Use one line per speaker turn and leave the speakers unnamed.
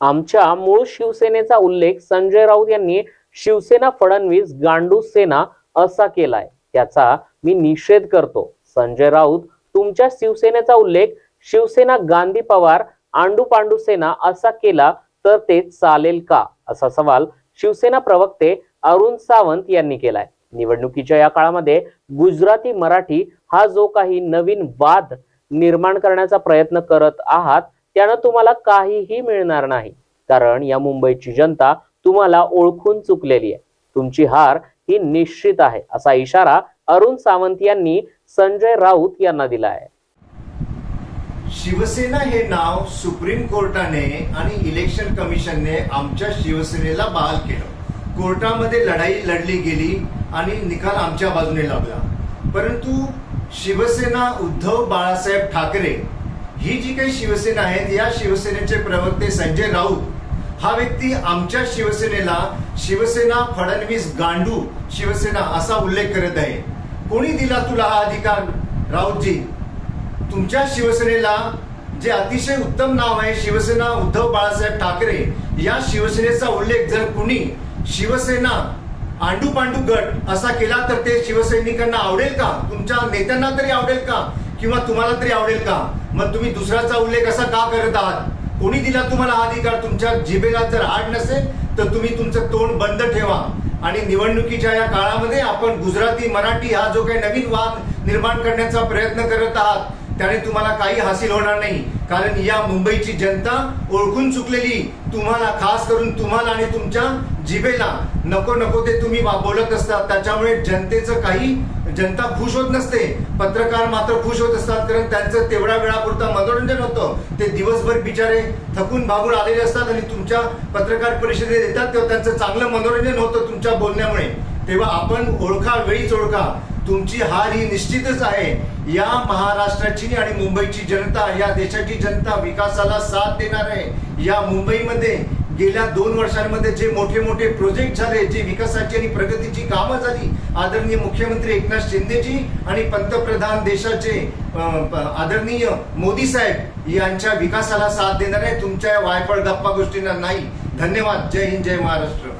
आमच्या मूळ शिवसेनेचा उल्लेख संजय राऊत यांनी शिवसेना फडणवीस गांडू सेना असा केलाय. त्याचा मी निषेध करतो. संजय राऊत तुमच्या शिवसेनेचा उल्लेख शिवसेना गांधी पवार आंडू पांडू सेना असा केला तर ते चालेल का? असा सवाल शिवसेना प्रवक्ते अरुण सावंत यांनी केलाय. निवडणुकीच्या या काळामध्ये गुजराती मराठी हा जो काही नवीन वाद निर्माण करण्याचा प्रयत्न करत आहात त्यानं तुम्हाला काहीही मिळणार नाही. कारण या मुंबईची जनता तुम्हाला ओळखून चुकलेली आहे. तुमची हार ही निश्चित आहे असा इशारा अरुण सावंत यांनी संजय राऊत यांना दिला आहे.
शिवसेना हे नाव सुप्रीम कोर्टाने आणि इलेक्शन कमिशनने आमच्या शिवसेनेला बहाल केलं. कोर्टामध्ये लढाई लढली गेली आणि निकाल आमच्या बाजूने लागला परंतु शिवसेना उद्धव बाळासाहेब ठाकरे ही जी काही शिवसेना आहे या शिवसेनेचे प्रवक्ते संजय राऊत हा व्यक्ती आमच्या शिवसेनेला शिवसेना फडणवीस गांडू शिवसेना असा उल्लेख करत आहे. कोणी दिला तुला हा अधिकार राऊतजी? तुमच्या शिवसेनेला जे अतिशय उत्तम नाव आहे शिवसेना उद्धव बाळासाहेब ठाकरे या शिवसेनेचा उल्लेख जर कुणी शिवसेना आंडू पांडू गट असा केला तर ते शिवसैनिकांना आवडेल का? तुमच्या नेत्यांना तरी आवडेल का? किंवा तुम्हाला तरी आवडेल का? मग तुम्ही दुसऱ्याचा उल्लेख असा का करत आहात? कोणी दिला तुम्हाला हा अधिकार? तुमच्या जिभेला जर आड नसेल तर तुम्ही तुमचं तोंड बंद ठेवा. आणि निवडणुकीच्या या काळामध्ये आपण गुजराती मराठी हा जो काही नवीन वाद निर्माण करण्याचा प्रयत्न करत आहात त्याने तुम्हाला काही हासिल होणार नाही. कारण या मुंबईची जनता ओळखून चुकलेली. तुम्हाला खास करून तुम्हाला आणि तुमच्या जिभेला नको नको ते तुम्ही बोलत असतात. त्याच्यामुळे जनतेचं काही जनता खुश होत नसते. पत्रकार मात्र खुश होत असतात. कारण त्यांचं तेवढ्या वेळापुरतं मनोरंजन होतं. ते दिवसभर बिचारे थकून भागून आलेले असतात आणि तुमच्या पत्रकार परिषदेत येतात तेव्हा त्यांचं चांगलं मनोरंजन होतं तुमच्या बोलण्यामुळे. तेव्हा आपण ओळखा वेळीच ओळखा. तुमची हार ही निश्चितच आहे. या महाराष्ट्राची आणि मुंबईची जनता या देशाची जनता विकासाला साथ देणार आहे. या मुंबईमध्ये गेल्या दोन वर्षांमध्ये जे मोठे मोठे प्रोजेक्ट झाले जे विकासाची आणि प्रगतीची कामं झाली आदरणीय मुख्यमंत्री एकनाथ शिंदेजी आणि पंतप्रधान देशाचे आदरणीय मोदी साहेब यांच्या विकासाला साथ देणार आहे. तुमच्या वायफळ गप्पा गोष्टींना नाही. धन्यवाद. जय हिंद जय महाराष्ट्र.